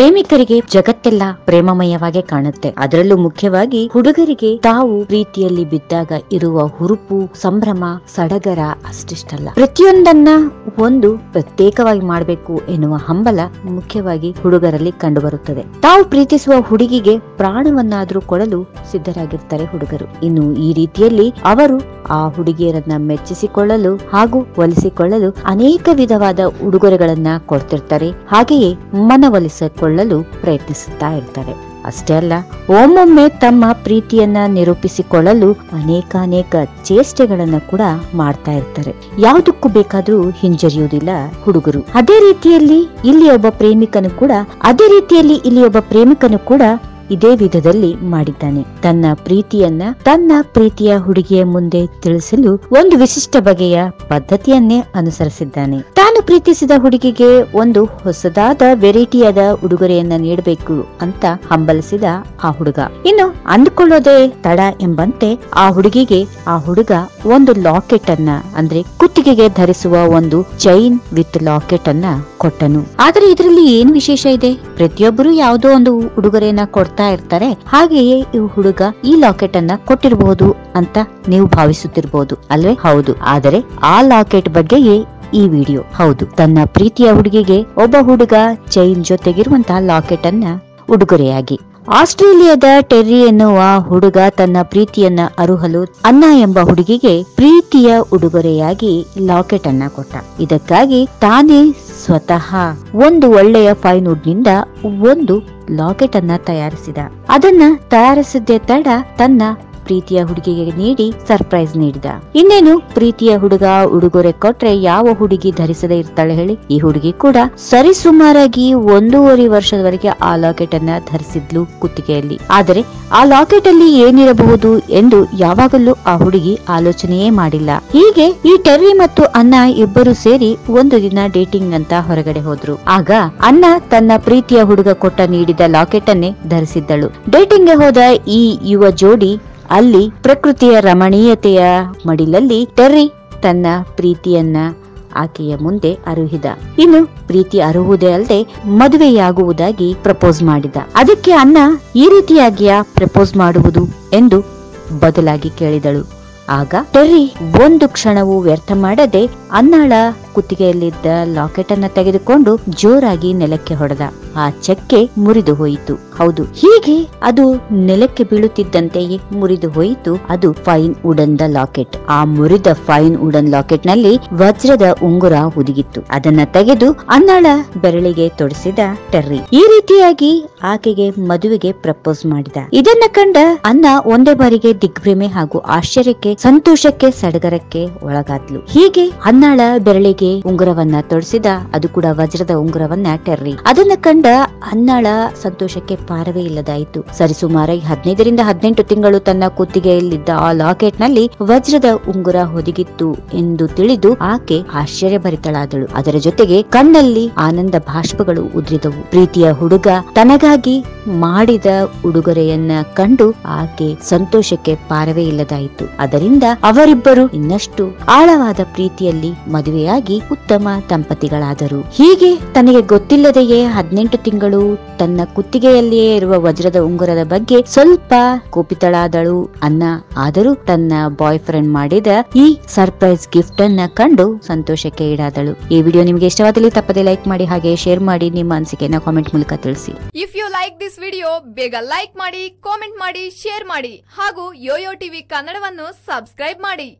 ಪ್ರೇಮಿಕರಿಗೆ ಜಗತ್ತೆಲ್ಲ ಪ್ರೇಮಮಯವಾಗಿ ಕಾಣುತ್ತೆ. ಅದರಲ್ಲೂ ಮುಖ್ಯವಾಗಿ ಹುಡುಗರಿಗೆ ತಾವು ಪ್ರೀತಿಯಲ್ಲಿ ಬಿದ್ದಾಗ ಇರುವ ಹುರುಪು, ಸಂಭ್ರಮ, ಸಡಗರ ಅಷ್ಟಿಷ್ಟಲ್ಲ. ಪ್ರತಿಯೊಂದನ್ನ ಒಂದು ಪ್ರತ್ಯೇಕವಾಗಿ ಮಾಡಬೇಕು ಎನ್ನುವ ಹಂಬಲ ಮುಖ್ಯವಾಗಿ ಹುಡುಗರಲ್ಲಿ ಕಂಡುಬರುತ್ತದೆ. ತಾವು ಪ್ರೀತಿಸುವ ಹುಡುಗಿಗೆ ಪ್ರಾಣವನ್ನಾದರೂ ಕೊಡಲು ಸಿದ್ಧರಾಗಿರ್ತಾರೆ ಹುಡುಗರು. ಇನ್ನು ಈ ರೀತಿಯಲ್ಲಿ ಅವರು ಆ ಹುಡುಗಿಯರನ್ನ ಮೆಚ್ಚಿಸಿಕೊಳ್ಳಲು ಹಾಗೂ ಒಲಿಸಿಕೊಳ್ಳಲು ಅನೇಕ ವಿಧವಾದ ಉಡುಗೊರೆಗಳನ್ನ ಕೊಡ್ತಿರ್ತಾರೆ. ಹಾಗೆಯೇ ಮನವೊಲಿಸಿಕೊಳ್ಳಲು ಪ್ರಯತ್ನಿಸುತ್ತಾ ಇರ್ತಾರೆ. ಅಷ್ಟೇ ಅಲ್ಲ, ಒಮ್ಮೊಮ್ಮೆ ತಮ್ಮ ಪ್ರೀತಿಯನ್ನ ನಿರೂಪಿಸಿಕೊಳ್ಳಲು ಅನೇಕಾನೇಕ ಅನೇಕ ಚೇಷ್ಟೆಗಳನ್ನ ಕೂಡ ಮಾಡ್ತಾ ಇರ್ತಾರೆ. ಯಾವುದಕ್ಕೂ ಬೇಕಾದ್ರೂ ಹಿಂಜರಿಯುವುದಿಲ್ಲ ಹುಡುಗರು. ಅದೇ ರೀತಿಯಲ್ಲಿ ಇಲ್ಲಿ ಒಬ್ಬ ಪ್ರೇಮಿಕನು ಕೂಡ, ಅದೇ ರೀತಿಯಲ್ಲಿ ಇಲ್ಲಿ ಒಬ್ಬ ಪ್ರೇಮಿಕನು ಕೂಡ ಇದೇ ವಿಧದಲ್ಲಿ ಮಾಡಿದ್ದಾನೆ. ತನ್ನ ಪ್ರೀತಿಯನ್ನ ತನ್ನ ಪ್ರೀತಿಯ ಹುಡುಗಿಯ ಮುಂದೆ ತಿಳಿಸಲು ಒಂದು ವಿಶಿಷ್ಟ ಬಗೆಯ ಪದ್ಧತಿಯನ್ನೇ ಅನುಸರಿಸಿದ್ದಾನೆ. ಪ್ರೀತಿಸಿದ ಹುಡುಗಿಗೆ ಒಂದು ಹೊಸದಾದ ವೆರೈಟಿಯಾದ ಉಡುಗೊರೆಯನ್ನ ನೀಡಬೇಕು ಅಂತ ಹಂಬಲಿಸಿದ ಆ ಹುಡುಗ. ಇನ್ನು ಅಂದುಕೊಳ್ಳೋದೇ ತಡ ಎಂಬಂತೆ ಆ ಹುಡುಗಿಗೆ ಆ ಹುಡುಗ ಒಂದು ಲಾಕೆಟ್ ಅನ್ನ ಅಂದ್ರೆ ಕುತ್ತಿಗೆಗೆ ಧರಿಸುವ ಒಂದು ಚೈನ್ ವಿತ್ ಲಾಕೆಟ್ ಅನ್ನ ಕೊಟ್ಟನು. ಆದ್ರೆ ಇದರಲ್ಲಿ ಏನ್ ವಿಶೇಷ ಇದೆ? ಪ್ರತಿಯೊಬ್ಬರು ಯಾವುದೋ ಒಂದು ಉಡುಗೊರೆಯನ್ನ ಕೊಡ್ತಾ ಇರ್ತಾರೆ. ಹಾಗೆಯೇ ಈ ಹುಡುಗ ಈ ಲಾಕೆಟ್ ಅನ್ನ ಕೊಟ್ಟಿರಬಹುದು ಅಂತ ನೀವು ಭಾವಿಸುತ್ತಿರಬಹುದು ಅಲ್ವೇ? ಹೌದು. ಆದರೆ ಆ ಲಾಕೆಟ್ ಬಗ್ಗೆಯೇ ಈ ವಿಡಿಯೋ. ಹೌದು, ತನ್ನ ಪ್ರೀತಿಯ ಹುಡುಗಿಗೆ ಒಬ್ಬ ಹುಡುಗ ಚೈನ್ ಜೊತೆಗಿರುವಂತಹ ಲಾಕೆಟ್ ಅನ್ನ ಉಡುಗೊರೆಯಾಗಿ. ಆಸ್ಟ್ರೇಲಿಯಾದ ಟೆರ್ರಿ ಎನ್ನುವ ಹುಡುಗ ತನ್ನ ಪ್ರೀತಿಯನ್ನ ಅರುಹಲು ಅನ್ನ ಎಂಬ ಹುಡುಗಿಗೆ ಪ್ರೀತಿಯ ಉಡುಗೊರೆಯಾಗಿ ಲಾಕೆಟ್ ಅನ್ನ ಕೊಟ್ಟ. ಇದಕ್ಕಾಗಿ ತಾನೇ ಸ್ವತಃ ಒಂದು ಒಳ್ಳೆಯ ಫೈನ್ ವುಡ್ನಿಂದ ಒಂದು ಲಾಕೆಟ್ ಅನ್ನ ತಯಾರಿಸಿದ. ಅದನ್ನ ತಯಾರಿಸಿದ್ದೇ ತಡ ತನ್ನ ಪ್ರೀತಿಯ ಹುಡುಗಿಗೆ ನೀಡಿ ಸರ್ಪ್ರೈಸ್ ನೀಡಿದ. ಇನ್ನೇನು, ಪ್ರೀತಿಯ ಹುಡುಗ ಉಡುಗೊರೆ ಕೊಟ್ರೆ ಯಾವ ಹುಡುಗಿ ಧರಿಸದೇ ಇರ್ತಾಳೆ ಹೇಳಿ, ಈ ಹುಡುಗಿ ಕೂಡ ಸರಿಸುಮಾರಾಗಿ ಒಂದೂವರೆ ವರ್ಷದವರೆಗೆ ಆ ಲಾಕೆಟ್ ಅನ್ನ ಧರಿಸಿದ್ಲು ಕುತ್ತಿಗೆಯಲ್ಲಿ. ಆದರೆ ಆ ಲಾಕೆಟ್ ಅಲ್ಲಿ ಏನಿರಬಹುದು ಎಂದು ಯಾವಾಗಲೂ ಆ ಹುಡುಗಿ ಆಲೋಚನೆಯೇ ಮಾಡಿಲ್ಲ. ಹೀಗೆ ಈ ಟೆರ್ರಿ ಮತ್ತು ಅನ್ನ ಇಬ್ಬರು ಸೇರಿ ಒಂದು ದಿನ ಡೇಟಿಂಗ್ ಅಂತ ಹೊರಗಡೆ ಹೋದ್ರು. ಆಗ ಅನ್ನ ತನ್ನ ಪ್ರೀತಿಯ ಹುಡುಗ ಕೊಟ್ಟ ನೀಡಿದ ಲಾಕೆಟ್ ಅನ್ನೇ ಧರಿಸಿದ್ದಳು. ಡೇಟಿಂಗ್ಗೆ ಹೋದ ಈ ಯುವ ಜೋಡಿ ಅಲ್ಲಿ ಪ್ರಕೃತಿಯ ರಮಣೀಯತೆಯ ಮಡಿಲಲ್ಲಿ ಟೆರ್ರಿ ತನ್ನ ಪ್ರೀತಿಯನ್ನ ಆಕೆಯ ಮುಂದೆ ಅರುಹಿದ. ಇನ್ನು ಪ್ರೀತಿ ಅರುಹುದೇ ಅಲ್ಲದೆ ಮದುವೆಯಾಗುವುದಾಗಿ ಪ್ರಪೋಸ್ ಮಾಡಿದ. ಅದಕ್ಕೆ ಅನ್ನ ಈ ರೀತಿಯಾಗಿಯ ಪ್ರಪೋಸ್ ಮಾಡುವುದು ಎಂದು ಬದಲಾಗಿ ಕೇಳಿದಳು. ಆಗ ಟೆರ್ರಿ ಒಂದು ಕ್ಷಣವೂ ವ್ಯರ್ಥ ಮಾಡದೆ ಅನ್ನಾಳ ಕುತ್ತಿಗೆಯಲ್ಲಿದ್ದ ಲಾಕೆಟ್ ಅನ್ನ ತೆಗೆದುಕೊಂಡು ಜೋರಾಗಿ ನೆಲಕ್ಕೆ ಹೊಡೆದ. ಆ ಚಕ್ಕೆ ಮುರಿದು ಹೋಯಿತು. ಹೌದು, ಹೀಗೆ ಅದು ನೆಲಕ್ಕೆ ಬೀಳುತ್ತಿದ್ದಂತೆಯೇ ಮುರಿದು ಹೋಯಿತು. ಅದು ಫೈನ್ ಉಡನ್ ದ ಲಾಕೆಟ್. ಆ ಮುರಿದ ಫೈನ್ ಉಡನ್ ಲಾಕೆಟ್ನಲ್ಲಿ ವಜ್ರದ ಉಂಗುರ ಹುದುಗಿತ್ತು. ಅದನ್ನ ತೆಗೆದು ಅನ್ನಾಳ ಬೆರಳಿಗೆ ತೊಡಿಸಿದ ಟೆರ್ರಿ. ಈ ರೀತಿಯಾಗಿ ಆಕೆಗೆ ಮದುವೆಗೆ ಪ್ರಪೋಸ್ ಮಾಡಿದ. ಇದನ್ನ ಕಂಡ ಅನ್ನ ಒಂದೇ ಬಾರಿಗೆ ದಿಗ್ಭ್ರಮೆ ಹಾಗೂ ಆಶ್ಚರ್ಯಕ್ಕೆ, ಸಂತೋಷಕ್ಕೆ, ಸಡಗರಕ್ಕೆ ಒಳಗಾದ್ಲು. ಹೀಗೆ ಅನ್ನಾಳ ಬೆರಳಿಗೆ ಉಂಗುರವನ್ನ ತೊಡಸಿದ, ಅದು ಕೂಡ ವಜ್ರದ ಉಂಗುರವನ್ನ ಟೆರ್ರಿ. ಅದನ್ನ ಕಂಡ ಅನ್ನಾಳ ಸಂತೋಷಕ್ಕೆ ಪಾರವೇ ಇಲ್ಲದಾಯಿತು. ಸರಿಸುಮಾರಾಗಿ ಹದಿನೈದರಿಂದ ಹದಿನೆಂಟು ತಿಂಗಳು ತನ್ನ ಕುತ್ತಿಗೆಯಲ್ಲಿದ್ದ ಆ ಲಾಕೆಟ್ನಲ್ಲಿ ವಜ್ರದ ಉಂಗುರ ಹೊದಿಗಿತ್ತು ಎಂದು ತಿಳಿದು ಆಕೆ ಆಶ್ಚರ್ಯಭರಿತಳಾದಳು. ಅದರ ಜೊತೆಗೆ ಕಣ್ಣಲ್ಲಿ ಆನಂದ ಭಾಷ್ಪಗಳು ಉದ್ರಿದವು. ಪ್ರೀತಿಯ ಹುಡುಗ ತನಗಾಗಿ ಮಾಡಿದ ಉಡುಗೊರೆಯನ್ನ ಕಂಡು ಆಕೆ ಸಂತೋಷಕ್ಕೆ ಪಾರವೇ ಇಲ್ಲದಾಯಿತು. ಅದರಿಂದ ಅವರಿಬ್ಬರು ಇನ್ನಷ್ಟು ಆಳವಾದ ಪ್ರೀತಿಯಲ್ಲಿ ಮದುವೆಯಾಗಿ ಉತ್ತಮ ದಂಪತಿಗಳಾದರು. ಹೀಗೆ ತನಗೆ ಗೊತ್ತಿಲ್ಲದೆಯೇ ಹದಿನೆಂಟು ತಿಂಗಳು ತನ್ನ ಕುತ್ತಿಗೆಯಲ್ಲಿಯೇ ಇರುವ ವಜ್ರದ ಉಂಗುರದ ಬಗ್ಗೆ ಸ್ವಲ್ಪ ಕೋಪಿತಳಾದಳು. ಅನ್ನ ಆದರೂ ತನ್ನ ಬಾಯ್ ಫ್ರೆಂಡ್ ಮಾಡಿದ ಈ ಸರ್ಪ್ರೈಸ್ ಗಿಫ್ಟ್ ಅನ್ನ ಕಂಡು ಸಂತೋಷಕ್ಕೆ ಈಡಾದಳು. ಈ ವಿಡಿಯೋ ನಿಮಗೆ ಇಷ್ಟವಾದಲ್ಲಿ ತಪ್ಪದೆ ಲೈಕ್ ಮಾಡಿ, ಹಾಗೆ ಶೇರ್ ಮಾಡಿ, ನಿಮ್ಮ ಅನಿಸಿಕೆಯನ್ನ ಕಾಮೆಂಟ್ ಮೂಲಕ ತಿಳಿಸಿ. If you like this video ಬೇಗ ಲೈಕ್ ಮಾಡಿ ಕಾಮೆಂಟ್ ಮಾಡಿ ಶೇರ್ ಮಾಡಿ, ಹಾಗೂ ಯೋಯೋ ಟಿವಿ ಕನ್ನಡವನ್ನು ಸಬ್ಸ್ಕ್ರೈಬ್ ಮಾಡಿ.